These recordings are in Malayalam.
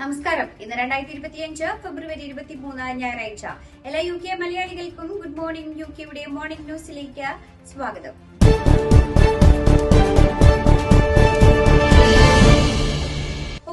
നമസ്കാരം. ഇന്ന് രണ്ടായിരത്തി ഇരുപത്തിയഞ്ച് ഫെബ്രുവരി ഇരുപത്തി മൂന്ന് ഞായറാഴ്ച. എല്ലാ യു കെ മലയാളികൾക്കും ഗുഡ് മോർണിംഗ് യു കെയുടെ മോർണിംഗ് ന്യൂസിലേക്ക് സ്വാഗതം.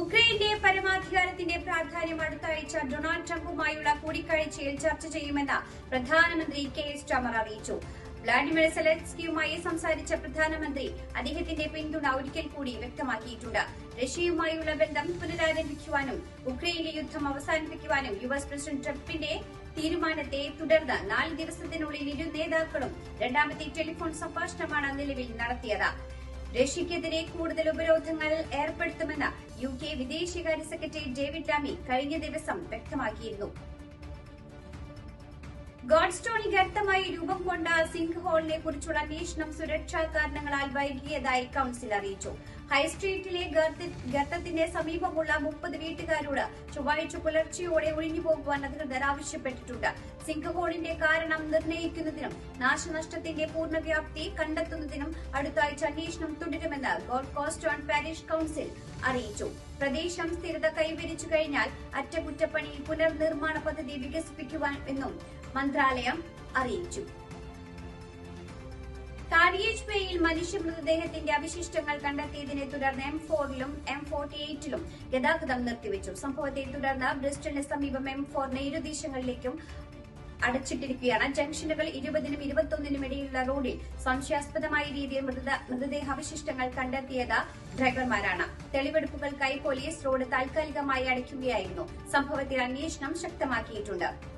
ഉക്രൈന്റെ പരമാധികാരത്തിന്റെ പ്രാധാന്യം അടുത്ത ആഴ്ച ഡൊണാൾഡ് ട്രംപുമായുള്ള കൂടിക്കാഴ്ചയിൽ ചർച്ച ചെയ്യുമെന്ന് പ്രധാനമന്ത്രി കെ എസ് ടമർ അറിയിച്ചു. വ്ളാഡിമിർ സെലൻസ്കിയുമായി സംസാരിച്ച പ്രധാനമന്ത്രി അദ്ദേഹത്തിന്റെ പിന്തുണ ഒരിക്കൽ കൂടി വ്യക്തമാക്കിയിട്ടുണ്ട്. റഷ്യയുമായുള്ള ബന്ധം പുനരാരംഭിക്കുവാനും ഉക്രൈനിലെ യുദ്ധം അവസാനിപ്പിക്കുവാനും യു എസ് പ്രസിഡന്റ് ട്രംപിന്റെ തീരുമാനത്തെ തുടർന്ന് നാല് ദിവസത്തിനുള്ളിൽ ഇരു നേതാക്കളും രണ്ടാമത്തെ ടെലിഫോൺ സംഭാഷണമാണ് നിലവിൽ നടത്തിയത്. റഷ്യക്കെതിരെ കൂടുതൽ ഉപരോധങ്ങൾ ഏർപ്പെടുത്തുമെന്ന് യു കെ വിദേശകാര്യ സെക്രട്ടറി ഡേവിഡ് ലാമി കഴിഞ്ഞ ദിവസം വ്യക്തമാക്കിയിരുന്നു. ഗോഡ്സ്റ്റോണിൽ വ്യക്തമായി രൂപം കൊണ്ട സിങ്ക് ഹോളിനെ കുറിച്ചുള്ള അന്വേഷണം സുരക്ഷാ കാരണങ്ങളാൽ വൈകിയതായി കൌൺസിൽ അറിയിച്ചു. ഹൈസ്ട്രീറ്റിലെ ഗർത്ത- ഗർത്തത്തിന്റെ സമീപമുള്ള മുപ്പത് വീട്ടുകാരോട് ചൊവ്വാഴ്ച പുലർച്ചെയോടെ ഒഴിഞ്ഞു പോകുവാൻ അധികൃതർ ആവശ്യപ്പെട്ടിട്ടുണ്ട്. സിങ്ക് ഹോളിന്റെ കാരണം നിർണയിക്കുന്നതിനും നാശനഷ്ടത്തിന്റെ പൂർണവ്യാപ്തി കണ്ടെത്തുന്നതിനും അടുത്താഴ്ച അന്വേഷണം തുടരുമെന്ന് Gold Coast and Parish Council അറിയിച്ചു. പ്രദേശം സ്ഥിരത കൈവരിച്ചു കഴിഞ്ഞാൽ അറ്റകുറ്റപ്പണി പുനർനിർമ്മാണ പദ്ധതി വികസിപ്പിക്കുവാൻ എന്നും മന്ത്രാലയം അറിയിച്ചു. കാരിയേജ് പേയിൽ മനുഷ്യ മൃതദേഹത്തിന്റെ അവശിഷ്ടങ്ങൾ കണ്ടെത്തിയതിനെ തുടർന്ന് എം ഫോറിലും എം ഫോർട്ടി എയ്റ്റിലും ഗതാഗതം നിർത്തിവെച്ചു. സംഭവത്തെ തുടർന്ന് ബ്രിസ്റ്റലിന് സമീപം എം ഫോറിന് ഇരുദേശങ്ങളിലേക്കും അടച്ചിട്ടിരിക്കുകയാണ്. ജംഗ്ഷനുകൾ ഇരുപതിനും ഇരുപത്തൊന്നിനും ഇടയിലുള്ള റോഡിൽ സംശയാസ്പദമായ രീതിയിൽ മൃതദേഹ അവശിഷ്ടങ്ങൾ കണ്ടെത്തിയത് ഡ്രൈവർമാരാണ്. തെളിവെടുപ്പുകൾക്കായി പോലീസ് റോഡ് താൽക്കാലികമായി അടയ്ക്കുകയായിരുന്നു. സംഭവത്തിൽ അന്വേഷണം ശക്തമാക്കിയിട്ടുണ്ട്.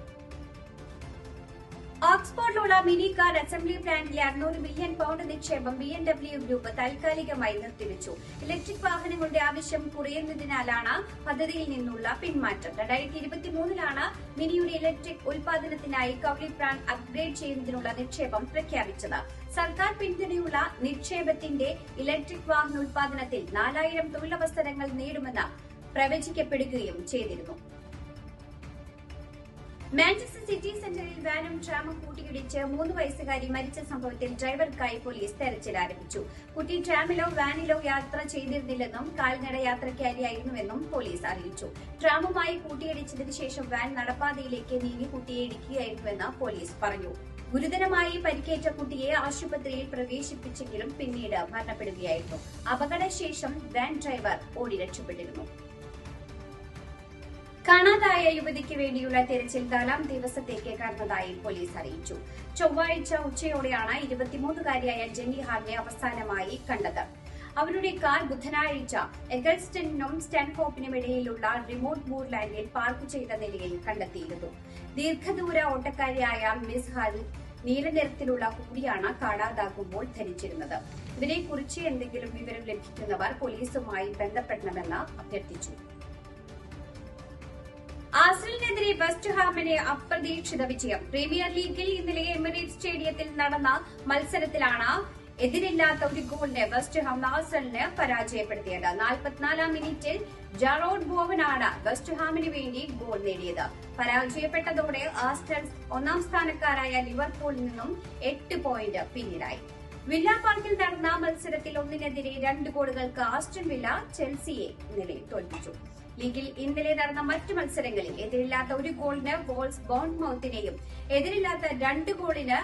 ഓക്സ്ഫോർഡിലുള്ള മിനി കാർ അസംബ്ലി പ്ലാന്റിലെ അറുന്നൂറ് മില്യൺ പൗണ്ട് നിക്ഷേപം ബി എം ഡബ്ല്യു ഗ്രൂപ്പ് താൽക്കാലികമായി നിർത്തിവെച്ചു. ഇലക്ട്രിക് വാഹനങ്ങളുടെ ആവശ്യം കുറയുന്നതിനാലാണ് പദ്ധതിയിൽ നിന്നുള്ള പിന്മാറ്റം. രണ്ടായിരത്തി ഇരുപത്തിമൂന്നിലാണ് മിനിയുടെ ഇലക്ട്രിക് ഉൽപാദനത്തിനായി കൌളി പ്ലാന്റ് അപ്ഗ്രേഡ് ചെയ്യുന്നതിനുള്ള നിക്ഷേപം പ്രഖ്യാപിച്ചത്. സർക്കാർ പിന്തുണയുള്ള നിക്ഷേപത്തിന്റെ ഇലക്ട്രിക് വാഹന ഉൽപാദനത്തിൽ നാലായിരം തൊഴിലവസരങ്ങൾ നേടുമെന്ന് പ്രവചിക്കപ്പെടുകയും ചെയ്തിരുന്നു. മാഞ്ചസ്റ്റർ സിറ്റി സെന്ററിൽ വാനും ട്രാമും കൂട്ടിയിടിച്ച് മൂന്ന് വയസ്സുകാരി മരിച്ച സംഭവത്തിൽ ഡ്രൈവർക്കായി പോലീസ് തെരച്ചിൽ ആരംഭിച്ചു കുട്ടി ട്രാമിലോ വാനിലോ യാത്ര ചെയ്തിരുന്നില്ലെന്നും കാൽനട യാത്രക്കാരിയായിരുന്നുവെന്നും പോലീസ് അറിയിച്ചു. ട്രാമുമായി കൂട്ടിയിടിച്ചതിനു ശേഷം വാൻ നടപ്പാതയിലേക്ക് നീങ്ങി കുട്ടിയെ ഇടിക്കുകയായിരുന്നുവെന്ന് പോലീസ് പറഞ്ഞു. ഗുരുതരമായി പരിക്കേറ്റ കുട്ടിയെ ആശുപത്രിയിൽ പ്രവേശിപ്പിച്ചെങ്കിലും പിന്നീട് മരണപ്പെടുകയായിരുന്നു. അപകടശേഷം വാൻ ഡ്രൈവർ ഓടി രക്ഷപ്പെട്ടിരുന്നു. കാണാതായ യുവതിക്ക് വേണ്ടിയുള്ള തെരച്ചിൽ നാലാം ദിവസത്തേക്ക് കടന്നതായി പോലീസ് അറിയിച്ചു. ചൊവ്വാഴ്ച ഉച്ചയോടെയാണ് ഇരുപത്തിമൂന്നുകാരിയായ ജെന്നി ഹാളിനെ അവസാനമായി കണ്ടത്. അവരുടെ കാർ ബുധനാഴ്ച എഗൽസ്റ്റണിനും സ്റ്റാൻഹോപ്പിനും ഇടയിലുള്ള റിമോട്ട് മൂർലാൻഡിൽ പാർക്ക് ചെയ്ത നിലയിൽ കണ്ടെത്തിയിരുന്നു. ദീർഘദൂര ഓട്ടക്കാരിയായ മിസ് ഹാരി നീലനിറത്തിലുള്ള കൂടിയാണ് കാണാതാകുമ്പോൾ ധരിച്ചിരുന്നത്. ഇതിനെക്കുറിച്ച് എന്തെങ്കിലും വിവരം ലഭിക്കുന്നവർ പോലീസുമായി ബന്ധപ്പെടണമെന്ന് അഭ്യർത്ഥിച്ചു. വെസ്റ്റ് ഹാമിന് അപ്രതീക്ഷിത വിജയം. പ്രീമിയർ ലീഗിൽ ഇന്നലെ എമിറേറ്റ് സ്റ്റേഡിയത്തിൽ നടന്ന മത്സരത്തിലാണ് എതിരില്ലാത്ത ഒരു ഗോളിന് വെസ്റ്റ് ഹാം ആഴ്സണലിന് പരാജയപ്പെടുത്തിയത്. നാൽപ്പത്തിനാലാം മിനിറ്റിൽ ജറോഡ് ബോവനാണ് വെസ്റ്റ് ഹാമിന് വേണ്ടി ഗോൾ നേടിയത്. പരാജയപ്പെട്ടതോടെ ആസ്റ്റർ ഒന്നാം സ്ഥാനക്കാരായ ലിവർപൂളിൽ നിന്നും എട്ട് പോയിന്റ് പിന്നിലായി. വില്ല പാർക്കിൽ നടന്ന മത്സരത്തിൽ ഒന്നിനെതിരെ രണ്ട് ഗോളുകൾക്ക് ആസ്റ്റൺ വില്ല ചെൽസിയെ ഇന്നലെ തോൽപ്പിച്ചു. ലീഗിൽ ഇന്നലെ നടന്ന മറ്റു മത്സരങ്ങളിൽ എതിരില്ലാത്ത ഒരു ഗോളിന് വോൾസ് ബോൺമൌത്തിനെയും എതിരില്ലാത്ത രണ്ട് ഗോളിന്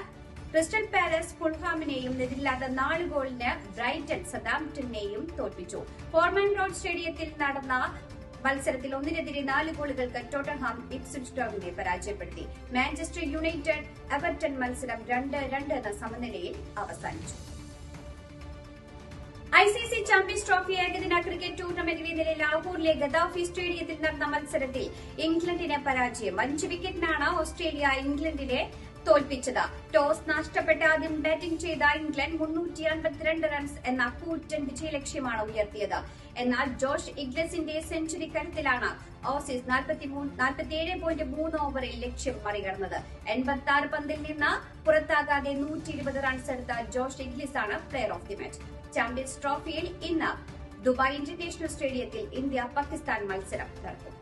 ക്രിസ്റ്റൽ പാലസ് ഫുൾഹാമിനെയും എതിരില്ലാത്ത നാല് ഗോളിന് ബ്രൈറ്റൺ സദാംപ്ടനെയും തോൽപ്പിച്ചു. ഫോർമാൻ റോഡ് സ്റ്റേഡിയത്തിൽ നടന്ന മത്സരത്തിൽ ഒന്നിനെതിരെ നാല് ഗോളുകൾക്ക് ടോട്ടൻഹാം ഇപ്സുസ്റ്റോവിനെ പരാജയപ്പെടുത്തി. മാഞ്ചസ്റ്റർ യുണൈറ്റഡ് എവർട്ടൺ മത്സരം രണ്ട് രണ്ട് എന്ന സമനിലയിൽ അവസാനിച്ചു. I C C Champions Trophy ഏകദിന ക്രിക്കറ്റ് ടൂർണമെന്റിൽ ഇന്നലെ ലാഹോറിലെ ഗദാഫി സ്റ്റേഡിയത്തിൽ നടന്ന മത്സരത്തിൽ ഇംഗ്ലണ്ടിനെ പരാജയം. അഞ്ച് വിക്കറ്റിനാണ് ഓസ്ട്രേലിയ ഇംഗ്ലണ്ടിനെ തോൽപ്പിച്ചത്. ടോസ് നഷ്ടപ്പെട്ട് ആദ്യം ബാറ്റിംഗ് ചെയ്ത ഇംഗ്ലണ്ട് മുന്നൂറ്റി അൻപത്തിരണ്ട് റൺസ് എന്ന കൂറ്റൻ വിജയലക്ഷ്യമാണ് ഉയർത്തിയത്. എന്നാൽ ജോഷ് ഇഗ്ലസിന്റെ സെഞ്ചുറി കരുത്തിലാണ് ഓസീസ് നാൽപ്പത്തിയേഴ് പോയിന്റ് മൂന്ന് ഓവറിൽ ലക്ഷ്യം മറികടന്നത്. എൺപത്തി ആറ് പന്തിൽ നിന്ന് പുറത്താകാതെ നൂറ്റി ഇരുപത് റൺസ് എടുത്ത ജോഷ് ഇഗ്ലിസ് ആണ് player of the match Champions ട്രോഫിയിൽ ഇന്ന് ദുബായ് ഇന്റർനാഷണൽ സ്റ്റേഡിയത്തിൽ ഇന്ത്യ പാകിസ്ഥാൻ മത്സരം നടക്കും.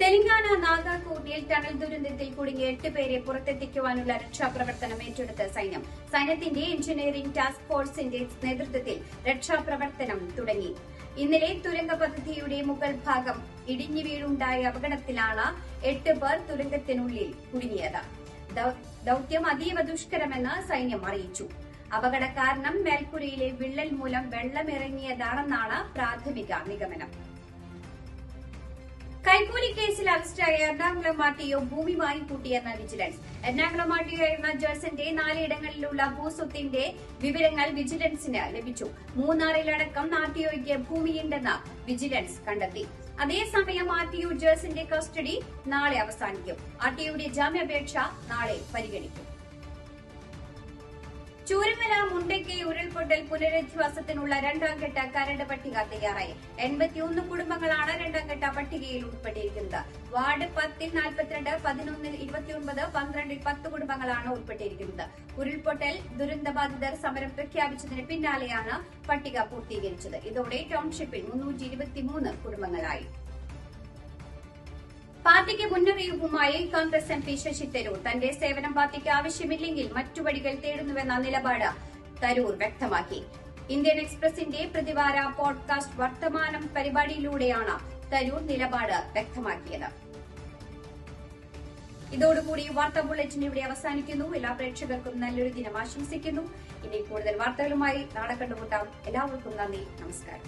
തെലങ്കാന നാഗാകോട്ടിൽ ടണൽ ദുരന്തത്തിൽ കുടുങ്ങിയ എട്ട് പേരെ പുറത്തെത്തിക്കുവാനുള്ള രക്ഷാപ്രവർത്തനം ഏറ്റെടുത്ത സൈന്യം. സൈന്യത്തിന്റെ എഞ്ചിനീയറിംഗ് ടാസ്ക് ഫോഴ്സിന്റെ നേതൃത്വത്തിൽ രക്ഷാപ്രവർത്തനം തുടങ്ങി. ഇന്നലെ തുരങ്ക പദ്ധതിയുടെ മുകൾ ഭാഗം ഇടിഞ്ഞു വീഴുണ്ടായ അപകടത്തിലാണ് എട്ട് പേർ തുരങ്കത്തിനുള്ളിൽ കുടുങ്ങിയത്. ദൌത്യം അതീവ ദുഷ്കരമെന്ന് സൈന്യം അറിയിച്ചു. അപകട കാരണം മേൽക്കുരയിലെ വിള്ളൽ മൂലം വെള്ളമിറങ്ങിയതാണെന്നാണ് പ്രാഥമിക നിഗമനം. കൈക്കൂലി കേസിൽ അറസ്റ്റായ എറണാകുളം ആർ ടി വാങ്ങിക്കൂട്ടിയെന്ന വിജിലൻസ്. എറണാകുളം ആർ ടി ജേഴ്സന്റെ നാലിടങ്ങളിലുള്ള ഭൂസ്വത്തിന്റെ വിവരങ്ങൾ വിജിലൻസിന് ലഭിച്ചു. മൂന്നാറിലടക്കം ഒയ്ക്ക് ഭൂമിയുണ്ടെന്ന് വിജിലൻസ് കണ്ടെത്തി. അതേസമയം ആർ ജേഴ്സിന്റെ കസ്റ്റഡി നാളെ അവസാനിക്കും. ആർ ടി ജാമ്യാപേക്ഷ നാളെ പരിഗണിക്കും. ചൂരമല മുണ്ടയ്ക്ക് ഉരുൾപൊട്ടൽ പുനരധിവാസത്തിനുള്ള രണ്ടാം ഘട്ട കരട് പട്ടിക തയ്യാറായി. എൺപത്തിയൊന്ന് കുടുംബങ്ങളാണ് രണ്ടാം ഘട്ട പട്ടികയിൽ ഉൾപ്പെട്ടിരിക്കുന്നത്. വാർഡ് പത്തിൽ നാൽപ്പത്തിരണ്ട് പതിനൊന്നിൽ ഇരുപത്തിയൊൻപത് പന്ത്രണ്ടിൽ പത്ത് കുടുംബങ്ങളാണ് ഉൾപ്പെട്ടിരിക്കുന്നത്. ഉരുൾപൊട്ടൽ ദുരന്തബാധിതർ സമരം പ്രഖ്യാപിച്ചതിന് പിന്നാലെയാണ് പട്ടിക പൂർത്തീകരിച്ചത്. ഇതോടെ ടൌൺഷിപ്പിൽ മുന്നൂറ്റി കുടുംബങ്ങളായി. പാർട്ടിക്ക് മുന്നറിയിപ്പുമായി കോൺഗ്രസ് എം പി ശശി തരൂർ തന്റെ സേവനം പാർട്ടിക്ക് ആവശ്യമില്ലെങ്കിൽ മറ്റു വഴികൾ തേടുന്നുവെന്ന നിലപാട് തരൂർ വ്യക്തമാക്കി. ഇന്ത്യൻ എക്സ്പ്രസിന്റെ പ്രതിവാര പോഡ്കാസ്റ്റ് വർത്തമാനം പരിപാടിയിലൂടെയാണ് തരൂർ നിലപാട് വ്യക്തമാക്കിയത്. ഇതോടുകൂടി വാർത്താ ബുള്ളറ്റിൻ ഇവിടെ അവസാനിക്കുന്നു. എല്ലാ പ്രേക്ഷകർക്കും നല്ലൊരു ദിനം ആശംസിക്കുന്നു. ഇനി കൂടുതൽ വാർത്തകളുമായി നാളെ കണ്ടുമുട്ടാം. എല്ലാവർക്കും നന്ദി. നമസ്കാരം.